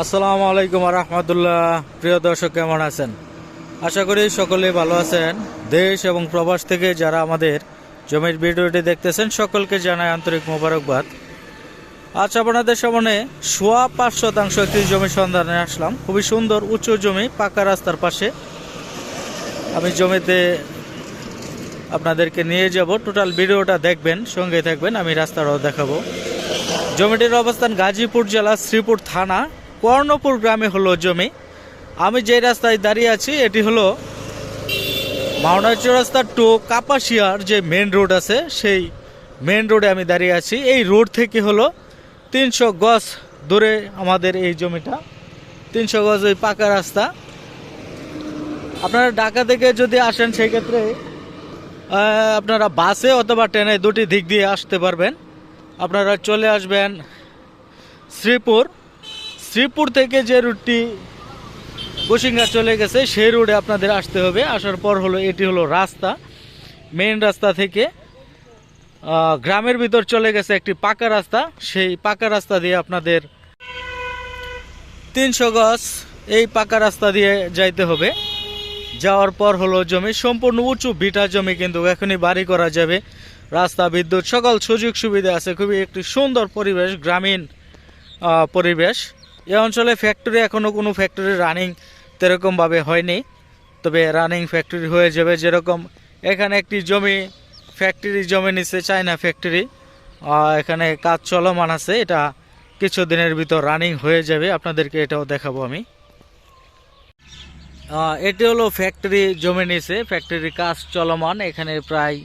আসসালামু আলাইকুম রহমতুল্লাহ। প্রিয় দর্শক, কেমন আছেন? আশা করি সকলে ভালো আছেন। দেশ এবং প্রবাস থেকে যারা আমাদের জমির ভিডিওটি দেখতেছেন, সকলকে জানাই আন্তরিক মোবারকবাদ। আজ আপনাদের সামনে সোয়া পাঁচ শতাংশ একটি জমির সন্ধানে আসলাম। খুবই সুন্দর উঁচু জমি, পাকা রাস্তার পাশে। আমি জমিতে আপনাদেরকে নিয়ে যাব। টোটাল ভিডিওটা দেখবেন, সঙ্গে থাকবেন, আমি রাস্তাটাও দেখাবো। জমিটির অবস্থান গাজীপুর জেলা শ্রীপুর থানা। কর্ণপুর গ্রামে হলো জমি। আমি যে রাস্তায় দাঁড়িয়ে আছি, এটি হলো মাওনা চৌরাস্তা টু কাপাসিয়ার যে মেন রোড আছে, সেই মেন রোডে আমি দাঁড়িয়ে আছি। এই রোড থেকে হলো তিনশো গজ দূরে আমাদের এই জমিটা। তিনশো গজ ওই পাকা রাস্তা। আপনারা ঢাকা থেকে যদি আসেন, সেক্ষেত্রে আপনারা বাসে অথবা ট্রেনে দুটি দিক দিয়ে আসতে পারবেন। আপনারা চলে আসবেন শ্রীপুর। শ্রীপুর থেকে যে রুটটি কুসিঙ্গা চলে গেছে, সেই রোডে আপনাদের আসতে হবে। আসার পর হলো, এটি হলো রাস্তা মেইন রাস্তা থেকে। গ্রামের ভিতর চলে গেছে একটি পাকা রাস্তা। সেই পাকা রাস্তা দিয়ে আপনাদের তিনশো গজ এই পাকা রাস্তা দিয়ে যাইতে হবে। যাওয়ার পর হলো জমি, সম্পূর্ণ উঁচু বিটা জমি কিন্তু এখনই বাড়ি করা যাবে। রাস্তা, বিদ্যুৎ, সকল সুযোগ সুবিধা আছে। খুবই একটি সুন্দর পরিবেশ, গ্রামীণ পরিবেশ। এই অঞ্চলে ফ্যাক্টরি এখনও কোনো ফ্যাক্টরি রানিং তেরকমভাবে হয়নি। তবে রানিং ফ্যাক্টরি হয়ে যাবে যেরকম এখানে একটি জমি ফ্যাক্টরি জমি নিচ্ছে চায়না ফ্যাক্টরি এখানে কাজ চলমান আছে, এটা কিছুদিনের ভিতর রানিং হয়ে যাবে। আপনাদেরকে এটাও দেখাবো আমি। এটি হলো ফ্যাক্টরি জমি নিছে ফ্যাক্টরির কাজ চলমান। এখানে প্রায়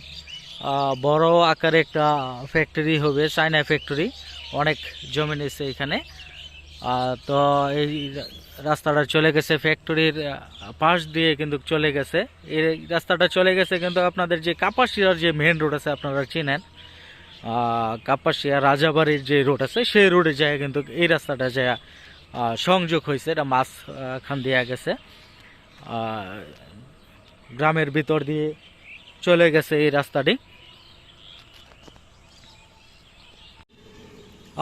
বড় আকারে একটা ফ্যাক্টরি হবে চায়না ফ্যাক্টরি অনেক জমি নিছে এখানে। তো এই রাস্তাটা চলে গেছে ফ্যাক্টরির পাশ দিয়ে কিন্তু চলে গেছে। এই রাস্তাটা চলে গেছে কিন্তু আপনাদের যে কাপাসিয়ার যে মেন রোড আছে আপনারা চিনেন। কাপাসিয়া রাজাবাড়ির যে রোড আছে, সেই রোডে যায় কিন্তু এই রাস্তাটা যায় সংযোগ হয়েছে, এটা মাছ খান দিয়া গেছে। গ্রামের ভিতর দিয়ে চলে গেছে এই রাস্তাটি।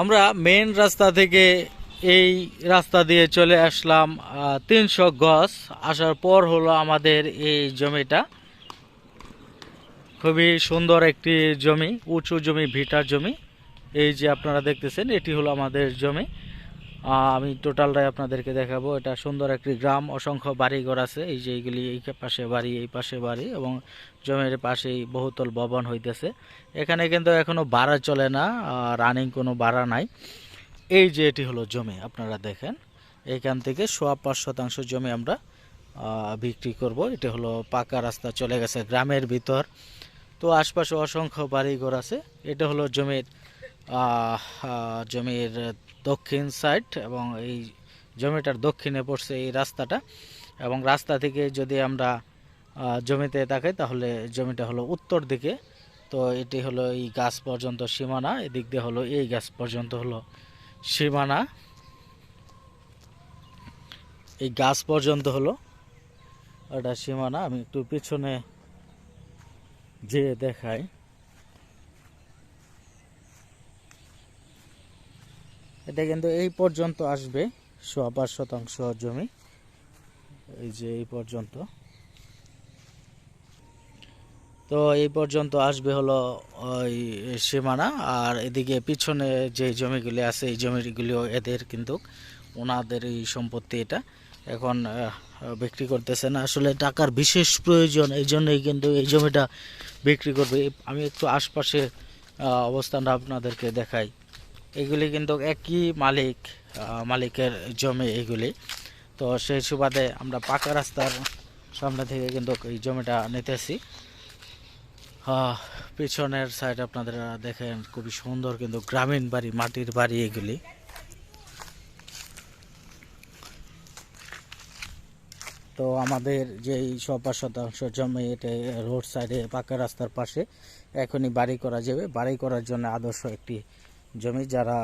আমরা মেন রাস্তা থেকে এই রাস্তা দিয়ে চলে আসলাম তিনশো গজ। আসার পর হলো আমাদের এই জমিটা। খুবই সুন্দর একটি জমি, উঁচু জমি ভিটার জমি। এই যে আপনারা দেখতেছেন, এটি হলো আমাদের জমি। আমি টোটালটাই আপনাদেরকে দেখাবো। এটা সুন্দর একটি গ্রাম, অসংখ্য বাড়িঘর আছে। এই যে এইগুলি এই পাশে বাড়ি, এই পাশে বাড়ি এবং জমির পাশেই বহুতল ভবন হইতেছে। এখানে কিন্তু এখনও ভাড়া চলে না রানিং কোনো ভাড়া নাই। এই যে এটি হলো জমি, আপনারা দেখেন এইখান থেকে সোয়া পাঁচ শতাংশ জমি আমরা বিক্রি করব। এটা হলো পাকা রাস্তা চলে গেছে গ্রামের ভিতর। তো আশপাশে অসংখ্য বাড়িঘর আছে। এটা হলো জমির জমির দক্ষিণ সাইড এবং এই জমিটার দক্ষিণে পড়ছে এই রাস্তাটা এবং রাস্তা থেকে যদি আমরা জমিতে তাকাই তাহলে জমিটা হলো উত্তর দিকে। তো এটি হলো এই গাছ পর্যন্ত সীমানা, এদিক দিয়ে হলো এই গাছ পর্যন্ত হলো সীমানা। এই গাছ পর্যন্ত হলো। ওটা সীমানা, আমি একটু পিছনে যে দেখাই। এটা কিন্তু এই পর্যন্ত আসবে, সোয়া শতাংশ জমি। এই যে এই পর্যন্ত। তো এই পর্যন্ত আসবে হলো ওই সীমানা আর এদিকে পিছনে যে জমিগুলি আছে, এই জমিগুলিও এদের কিন্তু ওনাদের এই সম্পত্তি এটা। এখন বিক্রি করতেছে না আসলে টাকার বিশেষ প্রয়োজন, এই জন্যই কিন্তু এই জমিটা বিক্রি করবে। আমি একটু আশপাশে অবস্থানটা আপনাদেরকে দেখাই। এগুলি কিন্তু একই মালিক মালিকের জমি এগুলি। তো সেই সুবাদে আমরা পাকা রাস্তার সামনে থেকে কিন্তু এই জমিটা নিতেছি। পিছনের সাইড আপনারা দেখেন খুবই সুন্দর কিন্তু গ্রামীণ বাড়ি, মাটির বাড়ি এগুলি। তো আমাদের যে এই সপা শতাংশ জমি, এটা রোড সাইডে পাকা রাস্তার পাশে, এখনই বাড়ি করা যাবে। বাড়ি করার জন্য আদর্শ একটি জমি। যারা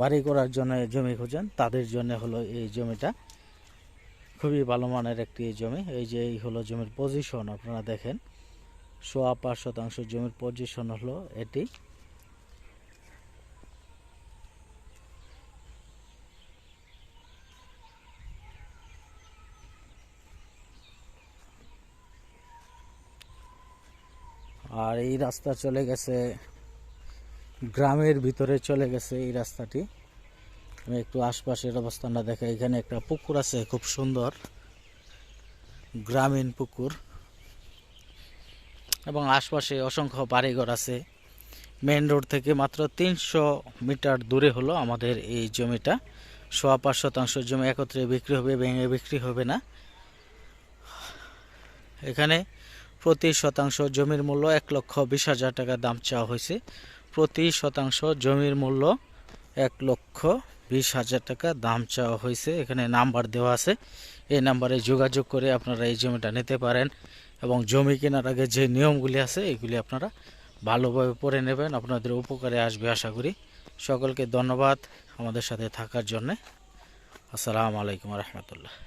বাড়ি করার জন্য জমি খুঁজেন, তাদের জন্য হলো এই জমিটা। খুবই ভালো মানের একটি জমি। এই যে এই হলো জমির পজিশন আপনারা দেখেন। সোয়া পাঁচ শতাংশ জমির পজিশন হলো এটি। আর এই রাস্তা চলে গেছে, গ্রামের ভিতরে চলে গেছে এই রাস্তাটি। আমি একটু আশপাশের অবস্থানটা দেখে এখানে একটা পুকুর আছে, খুব সুন্দর, গ্রামীণ পুকুর। এবং আশপাশে অসংখ্য বাড়িঘর আছে। মেন রোড থেকে মাত্র তিনশো মিটার দূরে হলো আমাদের এই জমিটা। সোয়া পাঁচ শতাংশ জমি একত্রে বিক্রি হবে, ভেঙে বিক্রি হবে না। এখানে প্রতি শতাংশ জমির মূল্য এক লক্ষ বিশ হাজার টাকা দাম চাওয়া হয়েছে। প্রতি শতাংশ জমির মূল্য এক লক্ষ বিশ হাজার টাকা দাম চাওয়া হয়েছে। এখানে নাম্বার দেওয়া আছে। এই নাম্বারে যোগাযোগ করে আপনারা এই জমিটা নিতে পারেন। এবং জমি কেনার আগে যে নিয়মগুলি আছে, এগুলি আপনারা ভালোভাবে পড়ে নেবেন। আপনাদের উপকারে আসবে আশা করি। সকলকে ধন্যবাদ আমাদের সাথে থাকার জন্যে। আসসালামু আলাইকুম রহমতুল্লাহ।